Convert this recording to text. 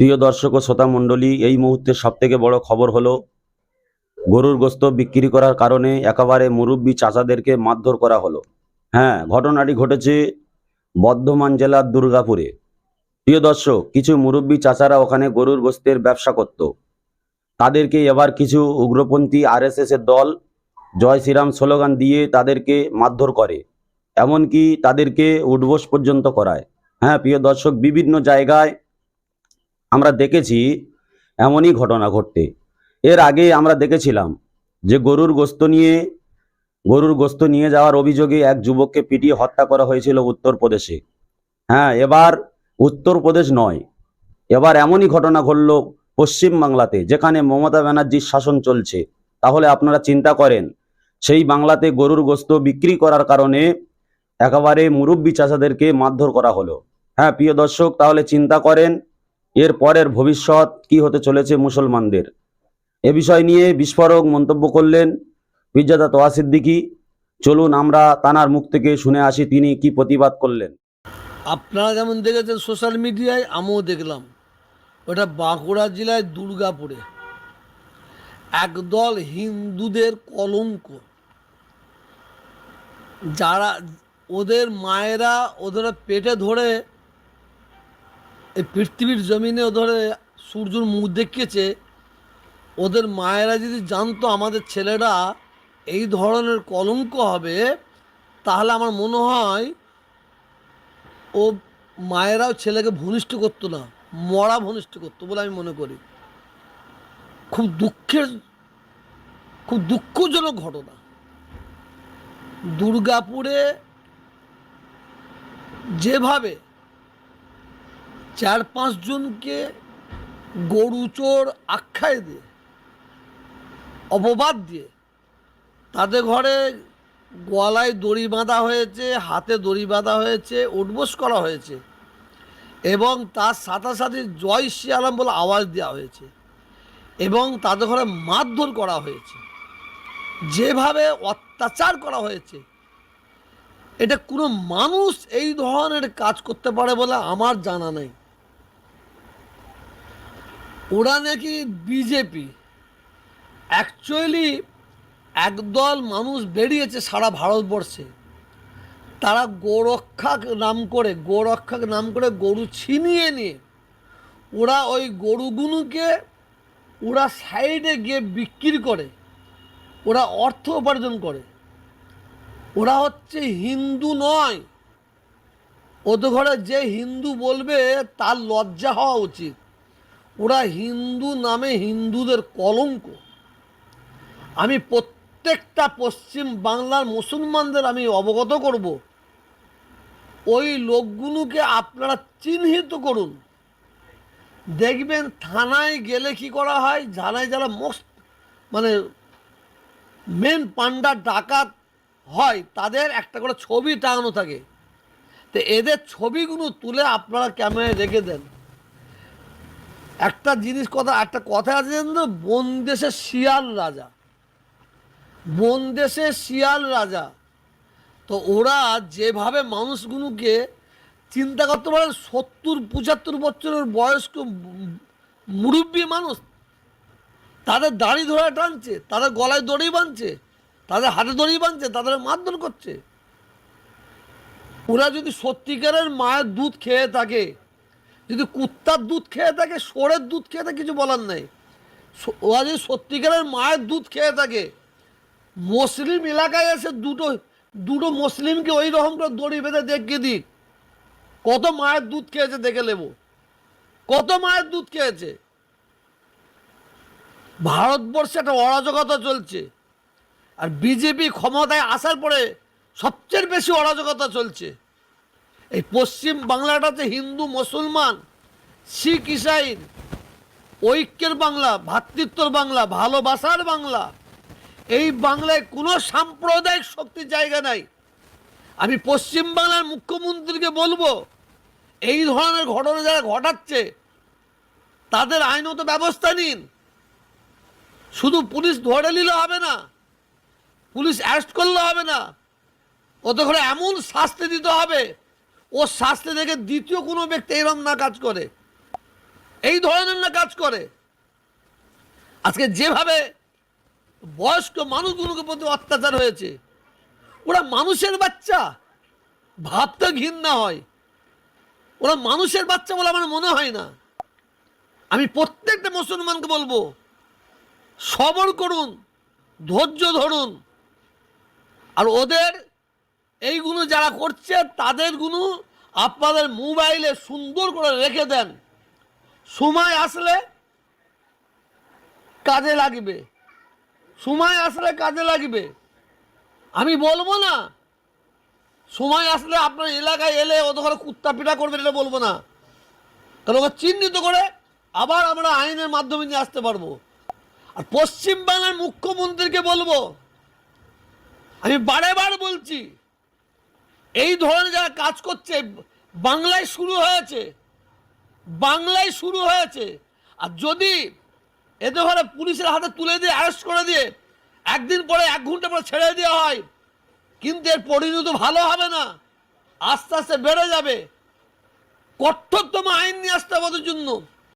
প্রিয় দর্শক ও শ্রোতা মণ্ডলী, এই মুহূর্তে সবথেকে বড় খবর হলো গরুর গোস্ত বিক্রি করার কারণে একেবারে মুরব্বী চাচাদেরকে মারধর করা হলো। হ্যাঁ ঘটনাটি ঘটেছে বর্ধমান জেলার দুর্গাপুরে। প্রিয় দর্শক, কিছু মুরব্বী চাচারা ওখানে গরুর গোস্তের ব্যবসা করত। তাদেরকে এবার কিছু উগ্রপন্থী আরএসএস এর দল জয় শ্রীরাম স্লোগান দিয়ে তাদেরকে মারধর করে, এমনকি তাদেরকে উঠবোস পর্যন্ত করায়। হ্যাঁ প্রিয় দর্শক, বিভিন্ন জায়গায় আমরা দেখেছি এমনই ঘটনা ঘটতে। এর আগে আমরা দেখেছিলাম যে গরুর গোস্ত নিয়ে, গরুর গোস্ত নিয়ে যাওয়ার অভিযোগে এক যুবককে পিটিয়ে হত্যা করা হয়েছিল উত্তরপ্রদেশে। হ্যাঁ এবার উত্তরপ্রদেশ নয়। এবার এমনই ঘটনা ঘটল পশ্চিম বাংলাতে, যেখানে মমতা ব্যানার্জির শাসন চলছে। তাহলে আপনারা চিন্তা করেন, সেই বাংলাতে গরুর গোস্ত বিক্রি করার কারণে একেবারে মুরব্বী চাষাদেরকে মারধর করা হলো। হ্যাঁ প্রিয় দর্শক, তাহলে চিন্তা করেন এর পরের ভবিষ্যৎ কি হতে চলেছে মুসলমানদের? এ বিষয় নিয়ে বিস্ফোরক মন্তব্য করলেন পিজ্জাদা তোয়া সিদ্দিকি চলুন আমরা তানার মুখ থেকে শুনে আসি তিনি কি প্রতিবাদ করলেন। আপনারা যেমন দেখেছেন সোশ্যাল মিডিয়ায়, আমিও দেখলাম। ওটা বাঁকুড়া জেলায় দুর্গাপুরে। একদল হিন্দুদের কলঙ্ক। যারা ওদের মায়েরা ওদের পেটে ধরে এই পৃথিবীর জমিনে ধরে সূর্যর মুখ দেখিয়েছে, ওদের মায়েরা যদি জানতো আমাদের ছেলেরা এই ধরনের কলঙ্ক হবে, তাহলে আমার মনে হয় ও মায়েরাও ছেলেকে ভূমিষ্ঠ করতো না, মরা ভূমিষ্ঠ করতো বলে আমি মনে করি। খুব দুঃখের, খুব দুঃখজনক ঘটনা। দুর্গাপুরে যেভাবে চার পাঁচজনকে গরু, চোর আখ্যায় দিয়ে, অপবাদ দিয়ে তাদের ঘরে গলায় দড়ি বাঁধা হয়েছে, হাতে দড়ি বাঁধা হয়েছে, উঠবোস করা হয়েছে এবং তার সাথে জয় শ্রী আলম বলে আওয়াজ দেওয়া হয়েছে এবং তাদের ঘরে মারধর করা হয়েছে। যেভাবে অত্যাচার করা হয়েছে, এটা কোনো মানুষ এই ধরনের কাজ করতে পারে বলে আমার জানা নেই। ওরা নাকি বিজেপি অ্যাকচুয়ালি একদল মানুষ বেরিয়েছে সারা ভারতবর্ষে। তারা গোরক্ষা নাম করে গোরক্ষা নাম করে গরু ছিনিয়ে নিয়ে, ওরা ওই গরুগুলোকে ওরা সাইডে গিয়ে বিক্রি করে, ওরা অর্থ উপার্জন করে। ওরা হচ্ছে হিন্দু নয়। ওদের ঘরে যে হিন্দু বলবে, তার লজ্জা হওয়া উচিত। ওরা হিন্দু নামে হিন্দুদের কলঙ্ক। আমি প্রত্যেকটা পশ্চিম বাংলার মুসলমানদের আমি অবগত করব। ওই লোকগুলোকে আপনারা চিহ্নিত করুন। দেখবেন থানায় গেলে কি করা হয়? থানায় যারা মোস্ট মানে মেন পান্ডা ডাকাত হয়, তাদের একটা করে ছবি টাঙানো থাকে। তো এদের ছবিগুলো তুলে আপনারা ক্যামেরায় রেখে দেন। একটা জিনিস কথা, একটা কথা আছে তো? বন দেশের শিয়াল রাজা। বন দেশে শিয়াল রাজা। তো ওরা যেভাবে মানুষগুলোকে চিন্তা করতে পারে, সত্তর, পঁচাত্তর বছরের বয়স্ক মুরব্বী মানুষ, তাদের দাড়ি ধরে টানছে, তাদের গলায় দড়ি বাঁধছে, তাদের হাতে দড়ি বাঁধছে, তাদের মারধর করছে। ওরা যদি সত্যিকারের মায়ের দুধ খেয়ে থাকে যদি কুত্তার দুধ খেয়ে থাকে সোরের দুধ খেয়ে থাকে, কিছু বলার নেই। ওরা যদি সত্যিকারের মায়ের দুধ খেয়ে থাকে, মুসলিম এলাকায় এসে দুটো দুটো মুসলিমকে ওই রকম করে দড়ি বেঁধে দেখিয়ে দিক। কত মায়ের দুধ খেয়েছে দেখে নেব। কত মায়ের দুধ খেয়েছে। ভারতবর্ষে একটা অরাজকতা চলছে। আর বিজেপি ক্ষমতায় আসার পরে সবচেয়ে বেশি অরাজকতা চলছে। এই পশ্চিম বাংলাটাতে হিন্দু, মুসলমান, শিখ ইসাইন ঐক্যের বাংলা ভ্রাতৃত্বর বাংলা ভালোবাসার বাংলা। এই বাংলায় কোনো সাম্প্রদায়িক শক্তির জায়গা নাই। আমি পশ্চিম বাংলার মুখ্যমন্ত্রীকে বলব, এই ধরনের ঘটনা যারা ঘটাচ্ছে, তাদের আইনত ব্যবস্থা নিন। শুধু পুলিশ ধরে নিলে হবে না, পুলিশ অ্যারেস্ট করলে হবে না ওত করে এমন শাস্তি দিতে হবে ও শাস্তি দেখে দ্বিতীয় কোনো ব্যক্তি এরম না কাজ করে। এই ধরনের না কাজ করে। আজকে যেভাবে বয়স্ক মানুষগুলোকে প্রতি অত্যাচার হয়েছে, ওরা মানুষের বাচ্চা, ভাবতে ঘৃণা হয়। ওরা মানুষের বাচ্চা বলে আমার মনে হয় না। আমি প্রত্যেকটা মুসলমানকে বলব, সবর করুন, ধৈর্য ধরুন। আর ওদের এইগুলো যারা করছে, তাদেরগুলো আপনাদের মোবাইলে সুন্দর করে রেখে দেন। সময় আসলে কাজে লাগবে। সময় আসলে কাজে লাগবে। আমি বলব না, সময় আসলে আপনার এলাকায় এলে ও তো ঘরে কুত্তা পিটা করবে এটা বলব না। কারণ ওকে চিহ্নিত করে আবার আমরা আইনের মাধ্যমে নিয়ে আসতে পারব। আর পশ্চিমবাংলার মুখ্যমন্ত্রীকে বলব, আমি বারে বার বলছি এই ধরনের যারা কাজ করছে, বাংলায় শুরু হয়েছে, বাংলায় শুরু হয়েছে। আর যদি এতে করে পুলিশের হাতে তুলে দিয়ে অ্যারেস্ট করে দিয়ে, একদিন পরে এক ঘণ্টা পরে ছেড়ে দেওয়া হয়, কিন্তু এর পরিণত ভালো হবে না। আস্তে আস্তে বেড়ে যাবে। কঠোরতম আইন নিয়ে আসতে হবে জন্য।